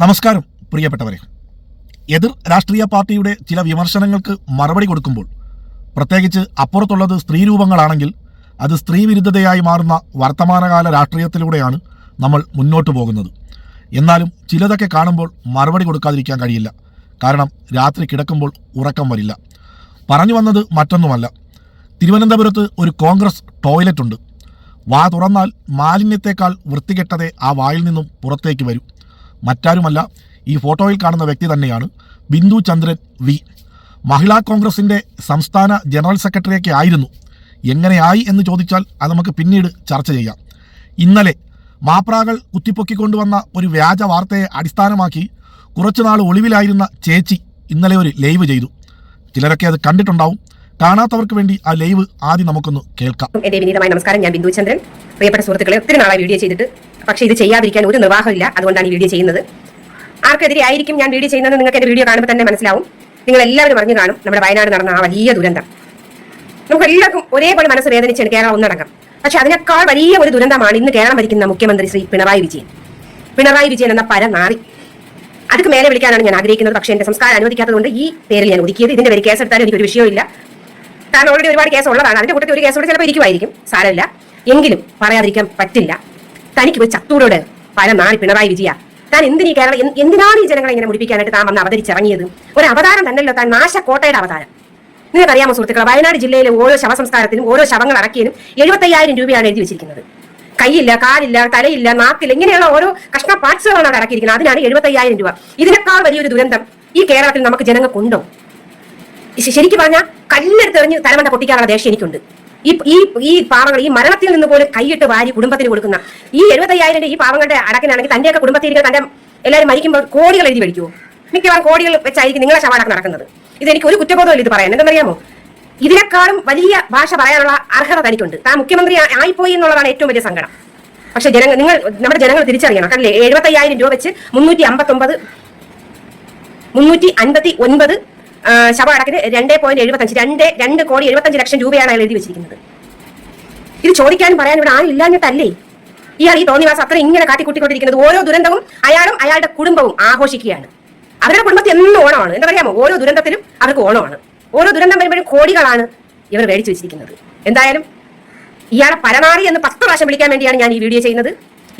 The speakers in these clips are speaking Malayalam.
നമസ്കാരം പ്രിയപ്പെട്ടവരെ. എതിർ രാഷ്ട്രീയ പാർട്ടിയുടെ ചില വിമർശനങ്ങൾക്ക് മറുപടി കൊടുക്കുമ്പോൾ പ്രത്യേകിച്ച് അപ്പുറത്തുള്ളത് സ്ത്രീരൂപങ്ങളാണെങ്കിൽ അത് സ്ത്രീ വിരുദ്ധതയായി മാറുന്ന വർത്തമാനകാല രാഷ്ട്രീയത്തിലൂടെയാണ് നമ്മൾ മുന്നോട്ട് പോകുന്നത്. എന്നാലും ചിലതൊക്കെ കാണുമ്പോൾ മറുപടി കൊടുക്കാതിരിക്കാൻ കഴിയില്ല. കാരണം രാത്രി കിടക്കുമ്പോൾ ഉറക്കം വരില്ല. പറഞ്ഞു വന്നത് മറ്റൊന്നുമല്ല. തിരുവനന്തപുരത്ത് ഒരു കോൺഗ്രസ് ടോയ്ലറ്റ് ഉണ്ട്. വാ തുറന്നാൽ മാലിന്യത്തെക്കാൾ വൃത്തികെട്ടതേ ആ വായിൽ നിന്നും പുറത്തേക്ക് വരൂ. മറ്റാരുമല്ല ഈ ഫോട്ടോയിൽ കാണുന്ന വ്യക്തി തന്നെയാണ് ബിന്ദു ചന്ദ്രൻ വി. മഹിളാ കോൺഗ്രസിന്റെ സംസ്ഥാന ജനറൽ സെക്രട്ടറിയൊക്കെ ആയിരുന്നു. എങ്ങനെയായി എന്ന് ചോദിച്ചാൽ അത് നമുക്ക് പിന്നീട് ചർച്ച ചെയ്യാം. ഇന്നലെ മാപ്രാകൾ കുത്തിപ്പൊക്കിക്കൊണ്ടുവന്ന ഒരു വ്യാജ വാർത്തയെ അടിസ്ഥാനമാക്കി കുറച്ചുനാൾ ഒളിവിലായിരുന്ന ചേച്ചി ഇന്നലെ ഒരു ലൈവ് ചെയ്തു. ചിലരൊക്കെ അത് കണ്ടിട്ടുണ്ടാവും. കാണാത്തവർക്ക് വേണ്ടി ആ ലൈവ് ആദ്യം നമുക്കൊന്ന് കേൾക്കാം. എന്റെ വിനീതമായ നമസ്കാരം. ഞാൻ ബിന്ദു ചന്ദ്രൻ. പ്രിയപ്പെട്ട സുഹൃത്തുക്കളെ ഒത്തിരി നാളായി വീഡിയോ ചെയ്തിട്ട്. പക്ഷേ ഇത് ചെയ്യാതിരിക്കാൻ ഒരു നിർവാഹമില്ല. അതുകൊണ്ടാണ് ഈ വീഡിയോ ചെയ്യുന്നത്. ആർക്കെതിരെ ആയിരിക്കും ഞാൻ വീഡിയോ ചെയ്യുന്നത് നിങ്ങൾക്ക് എന്റെ വീഡിയോ കാണുമ്പോൾ തന്നെ മനസ്സിലാവും. നിങ്ങൾ എല്ലാവരും അറിഞ്ഞു കാണും. നമ്മുടെ വയനാട് നടന്ന ആ വലിയ ദുരന്തം. നമുക്ക് എല്ലാവർക്കും ഒരേപോലെ മനസ്സ് വേദനിച്ചാണ് കേരളം ഒന്നടങ്കം. പക്ഷെ അതിനേക്കാൾ വലിയ ഒരു ദുരന്തമാണ് ഇന്ന് കേരളം ഭരിക്കുന്ന മുഖ്യമന്ത്രി ശ്രീ പിണറായി വിജയൻ. പിണറായി വിജയൻ എന്ന പരനാറി അതൊക്കെ മേലെ വിളിക്കാനാണ് ഞാൻ ആഗ്രഹിക്കുന്നത്. പക്ഷേ എന്റെ സംസ്കാരം അനുവദിക്കാത്തതുകൊണ്ട് ഈ പേരിൽ ഞാൻ ഒതുക്കിയത്. ഇതിന്റെ പേര് കേസെടുത്താലും എനിക്കൊരു വിഷയമില്ല കാരണം ഓൾറെഡി ഒരുപാട് കേസ് ഉള്ളതാണ്. അതിന്റെ കൂട്ടത്തിൽ ഒരു കേസ് കൂടെ ചിലപ്പോൾ ഇരിക്കുമായിരിക്കും. സാരമില്ല. എങ്കിലും പറയാതിരിക്കാൻ പറ്റില്ല. തനിക്ക് പോയി ചത്തൂടോട് പല നാളി പിണറായി വിജയ. താൻ എന്തിനീ കേരളം എന്ത് എന്തിനാണ് ഈ ജനങ്ങളെ ഇങ്ങനെ മുടിപ്പിക്കാനായിട്ട് താൻ വന്ന് അവതരിച്ചിറങ്ങിയത്? ഒരു അവതാരം തന്നല്ലോ താൻ നാശക്കോട്ടയുടെ അവതാരം. നിങ്ങൾക്കറിയാമോ സുഹൃത്തുക്കളെ വയനാട് ജില്ലയിലെ ഓരോ ശവസംസ്കാരത്തിനും ഓരോ ശവങ്ങൾ അടക്കിയതിനും എഴുപത്തയ്യായിരം രൂപയാണ് എഴുതി വെച്ചിരിക്കുന്നത്. കൈയില്ല കാലില്ല തലയില്ല നാക്കില്ല ഇങ്ങനെയുള്ള ഓരോ കഷ്ണ പാർട്സുകളാണ് അടക്കിയിരിക്കുന്നത്. അതിനാണ് എഴുപത്തയ്യായിരം രൂപ. ഇതിനേക്കാൾ വലിയൊരു ദുരന്തം ഈ കേരളത്തിൽ നമുക്ക് ജനങ്ങൾക്കുണ്ടോ? ശരിക്കും പറഞ്ഞാൽ കല്ലെടുത്തെറിഞ്ഞ് തലമണ്ട പൊട്ടിക്കാനുള്ള ദേഷ്യം എനിക്കുണ്ട്. ഈ ഈ ഈ പാവങ്ങൾ ഈ മരണത്തിൽ നിന്ന് പോലും കൈയിട്ട് വാരി കുടുംബത്തിന് കൊടുക്കുന്ന ഈ എഴുപത്തയ്യായിരം ഈ പാവങ്ങളുടെ അടക്കിനാണെങ്കിൽ തന്റെയൊക്കെ കുടുംബത്തിൽ ഇരുന്ന് തന്റെ എല്ലാവരും മരിക്കുമ്പോൾ കോടികൾ എഴുതി മേടിക്കുമോ മിക്കവാറും കോടികൾ വെച്ചായിരിക്കും നിങ്ങളെ ശവാടക്കം നടക്കുന്നത്. ഇത് എനിക്ക് ഒരു കുറ്റബോധമില്ല ഇത് പറയാൻ. എന്തെന്നറിയാമോ? ഇതിനേക്കാളും വലിയ ഭാഷ പറയാനുള്ള അർഹത തനിക്കുണ്ട്. താൻ മുഖ്യമന്ത്രി ആയിപ്പോയി എന്നുള്ളതാണ് ഏറ്റവും വലിയ സങ്കടം. പക്ഷെ ജനങ്ങൾ നിങ്ങൾ നമ്മുടെ ജനങ്ങൾ തിരിച്ചറിയണം. കണ്ടില്ലേ എഴുപത്തയ്യായിരം രൂപ വെച്ച് മുന്നൂറ്റി അമ്പത്തി ഒമ്പത് മുന്നൂറ്റി അൻപത്തി ഒൻപത് ശവ അടക്കിന് രണ്ട് പോയിന്റ് എഴുപത്തഞ്ച് രണ്ട് രണ്ട് കോടി എഴുപത്തഞ്ച് ലക്ഷം രൂപയാണ് അയാൾ എഴുതി വെച്ചിരിക്കുന്നത്. ഇത് ചോദിക്കാനും പറയാനും ഇവിടെ ആരും ഇല്ലാഞ്ഞിട്ടല്ലേ ഇയാൾ ഈ തോന്നിവാസം അത്ര ഇങ്ങനെ കാട്ടിക്കൂട്ടിക്കൊണ്ടിരിക്കുന്നത്. ഓരോ ദുരന്തവും അയാളും അയാളുടെ കുടുംബവും ആഘോഷിക്കുകയാണ്. അവരുടെ കുടുംബത്തിൽ എന്നും ഓണമാണ്. എന്താ പറയാമോ? ഓരോ ദുരന്തത്തിലും അവർക്ക് ഓണമാണ്. ഓരോ ദുരന്തം വരുമ്പോഴും കോടികളാണ് ഇവർ മേടിച്ചു വെച്ചിരിക്കുന്നത്. എന്തായാലും ഇയാളെ പരനാറി എന്ന് പത്ത് പ്രാവശ്യം വിളിക്കാൻ വേണ്ടിയാണ് ഞാൻ ഈ വീഡിയോ ചെയ്യുന്നത്.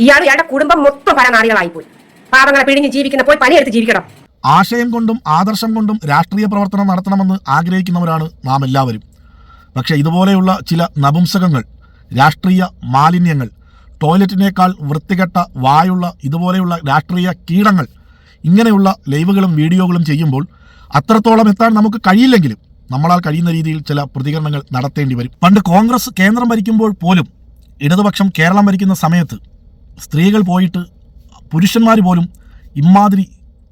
ഇയാൾ ഇയാളുടെ കുടുംബം മൊത്തം പരനാറികളായിപ്പോയി പാപങ്ങളെ പിഴിഞ്ഞ് ജീവിക്കുന്ന പോയി പണിയെടുത്ത് ജീവിക്കണം. ആശയം കൊണ്ടും ആദർശം കൊണ്ടും രാഷ്ട്രീയ പ്രവർത്തനം നടത്തണമെന്ന് ആഗ്രഹിക്കുന്നവരാണ് നാം എല്ലാവരും. പക്ഷേ ഇതുപോലെയുള്ള ചില നപുംസകങ്ങൾ രാഷ്ട്രീയ മാലിന്യങ്ങൾ ടോയ്ലറ്റിനേക്കാൾ വൃത്തികെട്ട വായുള്ള ഇതുപോലെയുള്ള രാഷ്ട്രീയ കീടങ്ങൾ ഇങ്ങനെയുള്ള ലൈവുകളും വീഡിയോകളും ചെയ്യുമ്പോൾ അത്രത്തോളം എത്താൻ നമുക്ക് കഴിയില്ലെങ്കിലും നമ്മളാൽ കഴിയുന്ന രീതിയിൽ ചില പ്രതികരണങ്ങൾ നടത്തേണ്ടി വരും. പണ്ട് കോൺഗ്രസ് കേന്ദ്രം ഭരിക്കുമ്പോൾ പോലും ഇടതുപക്ഷം കേരളം ഭരിക്കുന്ന സമയത്ത് സ്ത്രീകൾ പോയിട്ട് പുരുഷന്മാർ പോലും ഇമാതിരി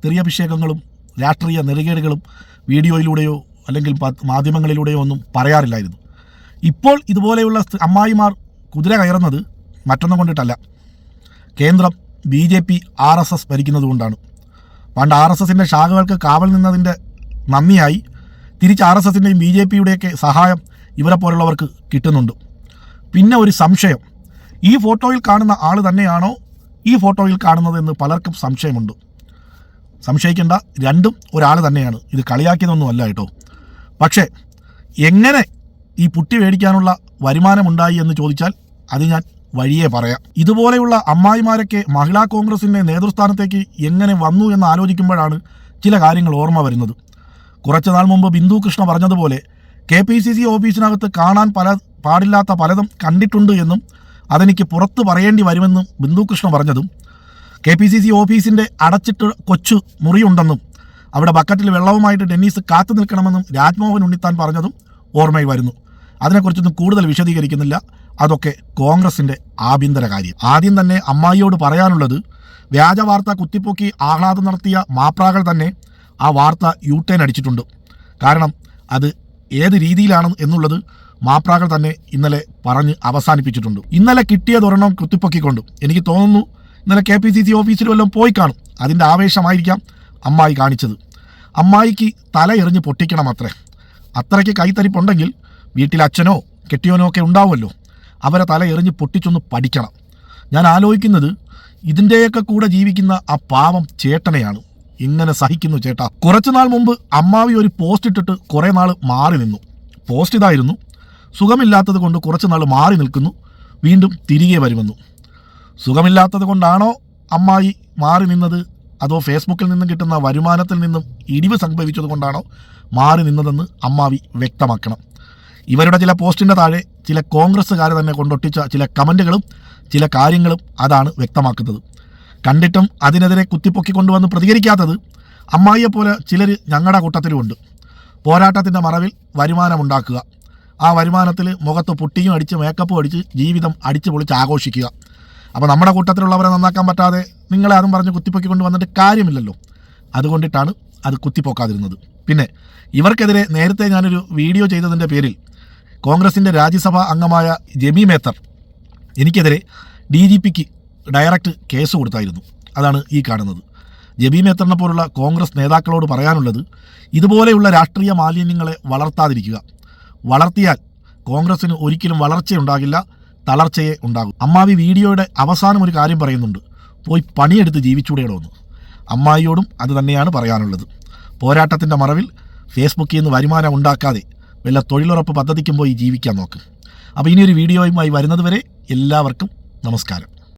തെറിയഭിഷേകങ്ങളും രാഷ്ട്രീയ നെറുകേടുകളും വീഡിയോയിലൂടെയോ അല്ലെങ്കിൽ മാധ്യമങ്ങളിലൂടെയോ ഒന്നും പറയാറില്ലായിരുന്നു. ഇപ്പോൾ ഇതുപോലെയുള്ള അമ്മായിമാർ കുതിര കയറുന്നത് മറ്റൊന്നും കൊണ്ടിട്ടല്ല. കേന്ദ്രം B J P R S S ഭരിക്കുന്നതുകൊണ്ടാണ് പണ്ട് ആർ എസ് എസിന്റെ ശാഖകൾക്ക് കാവൽ നിന്നതിന്റെ നന്ദിയായി തിരിച്ച് ആർ എസ് എസിന്റെയും ബി ജെ പിയുടെയൊക്കെ സഹായം ഇവരെ പോലുള്ളവർക്ക് കിട്ടുന്നുണ്ട്. പിന്നെ ഒരു സംശയം. ഈ ഫോട്ടോയിൽ കാണുന്ന ആൾ തന്നെയാണോ ഈ ഫോട്ടോയിൽ കാണുന്നതെന്ന് പലർക്കും സംശയമുണ്ട്. സംശയിക്കേണ്ട. രണ്ടും ഒരാൾ തന്നെയാണ്. ഇത് കളിയാക്കിയതൊന്നും അല്ല കേട്ടോ. പക്ഷേ എങ്ങനെ ഈ പുട്ടി മേടിക്കാനുള്ള വരുമാനമുണ്ടായി എന്ന് ചോദിച്ചാൽ അത് ഞാൻ വഴിയേ പറയാം. ഇതുപോലെയുള്ള അമ്മായിമാരൊക്കെ മഹിളാ കോൺഗ്രസിന്റെ നേതൃസ്ഥാനത്തേക്ക് എങ്ങനെ വന്നു എന്ന് ആലോചിക്കുമ്പോഴാണ് ചില കാര്യങ്ങൾ ഓർമ്മ വരുന്നത്. കുറച്ച് നാൾ മുമ്പ് ബിന്ദു കൃഷ്ണ പറഞ്ഞതുപോലെ കെ പി സി സി ഓഫീസിനകത്ത് കാണാൻ പല പാടില്ലാത്ത പലതും കണ്ടിട്ടുണ്ട് എന്നും അതെനിക്ക് പുറത്ത് പറയേണ്ടി വരുമെന്നും ബിന്ദു കൃഷ്ണ പറഞ്ഞതും കെ പി സി സി ഓഫീസിന്റെ അടച്ചിട്ട് കൊച്ചു മുറിയുണ്ടെന്നും അവിടെ ബക്കറ്റിൽ വെള്ളവുമായിട്ട് ഡെന്നീസ് കാത്തു നിൽക്കണമെന്നും രാജ്മോഹൻ ഉണ്ണിത്താൻ പറഞ്ഞതും ഓർമ്മയിൽ വരുന്നു. അതിനെക്കുറിച്ചൊന്നും കൂടുതൽ വിശദീകരിക്കുന്നില്ല. അതൊക്കെ കോൺഗ്രസിന്റെ ആഭ്യന്തര കാര്യം. ആദ്യം തന്നെ അമ്മായിയോട് പറയാനുള്ളത് വ്യാജ വാർത്ത കുത്തിപ്പൊക്കി ആഹ്ലാദം നടത്തിയ മാപ്രാകൾ തന്നെ ആ വാർത്ത യു ടേൺ അടിച്ചിട്ടുണ്ട്. കാരണം അത് ഏത് രീതിയിലാണ് എന്നുള്ളത് മാപ്രാകൾ തന്നെ ഇന്നലെ പറഞ്ഞ് അവസാനിപ്പിച്ചിട്ടുണ്ട്. ഇന്നലെ കിട്ടിയതൊരെണ്ണം കുത്തിപ്പൊക്കിക്കൊണ്ട് എനിക്ക് തോന്നുന്നു ഇന്നലെ കെ പി സി സി ഓഫീസിൽ വല്ലതും പോയി കാണും. അതിന്റെ ആവേശമായിരിക്കാം അമ്മായി കാണിച്ചത്. അമ്മായിക്ക് തല എറിഞ്ഞ് പൊട്ടിക്കണം അത്രേ. അത്രയ്ക്ക് കൈത്തരിപ്പുണ്ടെങ്കിൽ വീട്ടിൽ അച്ഛനോ കെട്ടിയോനോ ഒക്കെ ഉണ്ടാവുമല്ലോ. അവരെ തല എറിഞ്ഞ് പൊട്ടിച്ചൊന്ന് പഠിക്കണം. ഞാൻ ആലോചിക്കുന്നത് ഇതിന്റെയൊക്കെ കൂടെ ജീവിക്കുന്ന ആ പാവം ചേട്ടനെയാണ്. ഇങ്ങനെ സഹിക്കുന്നു ചേട്ടാ. കുറച്ചു നാൾ മുമ്പ് അമ്മാവി ഒരു പോസ്റ്റ് ഇട്ടിട്ട് കുറേ നാൾ മാറി നിന്നു. പോസ്റ്റ് ഇതായിരുന്നു. സുഖമില്ലാത്തത് കൊണ്ട് കുറച്ച് നാൾ മാറി നിൽക്കുന്നു. വീണ്ടും തിരികെ വരുമെന്നു. സുഖമില്ലാത്തത് കൊണ്ടാണോ അമ്മായി മാറി നിന്നത്? അതോ ഫേസ്ബുക്കിൽ നിന്നും കിട്ടുന്ന വരുമാനത്തിൽ നിന്നും ഇടിവ് സംഭവിച്ചത് കൊണ്ടാണോ മാറി നിന്നതെന്ന് അമ്മാവി വ്യക്തമാക്കണം. ഇവരുടെ ചില പോസ്റ്റിന്റെ താഴെ ചില കോൺഗ്രസ്സുകാർ തന്നെ കൊണ്ടൊട്ടിച്ച ചില കമന്റുകളും ചില കാര്യങ്ങളും അതാണ് വ്യക്തമാക്കുന്നത്. കണ്ടിട്ടും അതിനെതിരെ കുത്തിപ്പൊക്കി കൊണ്ടുവന്ന് പ്രതികരിക്കാത്തത് അമ്മായിയെപ്പോലെ ചിലർ ഞങ്ങളുടെ കൂട്ടത്തിലുമുണ്ട്. പോരാട്ടത്തിന്റെ മറവിൽ വരുമാനമുണ്ടാക്കുക. ആ വരുമാനത്തിൽ മുഖത്ത് പുട്ടിയും അടിച്ച് മേക്കപ്പും അടിച്ച് ജീവിതം അടിച്ച് പൊളിച്ച് ആഘോഷിക്കുക. അപ്പോൾ നമ്മുടെ കൂട്ടത്തിലുള്ളവരെ നന്നാക്കാൻ പറ്റാതെ നിങ്ങളെ അതും പറഞ്ഞ് കുത്തിപ്പൊക്കി കൊണ്ട് വന്നിട്ട് കാര്യമില്ലല്ലോ. അതുകൊണ്ടിട്ടാണ് അത് കുത്തിപ്പോക്കാതിരുന്നത്. പിന്നെ ഇവർക്കെതിരെ നേരത്തെ ഞാനൊരു വീഡിയോ ചെയ്തതിന്റെ പേരിൽ കോൺഗ്രസിന്റെ രാജ്യസഭാ അംഗമായ ജെമി മേത്തർ എനിക്കെതിരെ ഡി ജി പിക്ക് ഡയറക്റ്റ് കേസ് കൊടുത്തായിരുന്നു. അതാണ് ഈ കാണുന്നത്. ജബി മേത്തറിനെ പോലുള്ള കോൺഗ്രസ് നേതാക്കളോട് പറയാനുള്ളത് ഇതുപോലെയുള്ള രാഷ്ട്രീയ മാലിന്യങ്ങളെ വളർത്താതിരിക്കുക. വളർത്തിയാൽ കോൺഗ്രസ്സിന് ഒരിക്കലും വളർച്ചയുണ്ടാകില്ല. തളർച്ചയെ ഉണ്ടാകും. അമ്മാവി വീഡിയോയുടെ അവസാനം ഒരു കാര്യം പറയുന്നുണ്ട്. പോയി പണിയെടുത്ത് ജീവിച്ചൂടെയോന്ന് അമ്മായിയോടും അത് തന്നെയാണ് പറയാനുള്ളത്. പോരാട്ടത്തിന്റെ മറവിൽ ഫേസ്ബുക്കിൽ നിന്ന് വരുമാനം ഉണ്ടാക്കാതെ വല്ല തൊഴിലുറപ്പ് പദ്ധതിക്കും പോയി ജീവിക്കാൻ നോക്ക്. അപ്പോൾ ഇനിയൊരു വീഡിയോയുമായി വരുന്നതുവരെ എല്ലാവർക്കും നമസ്കാരം.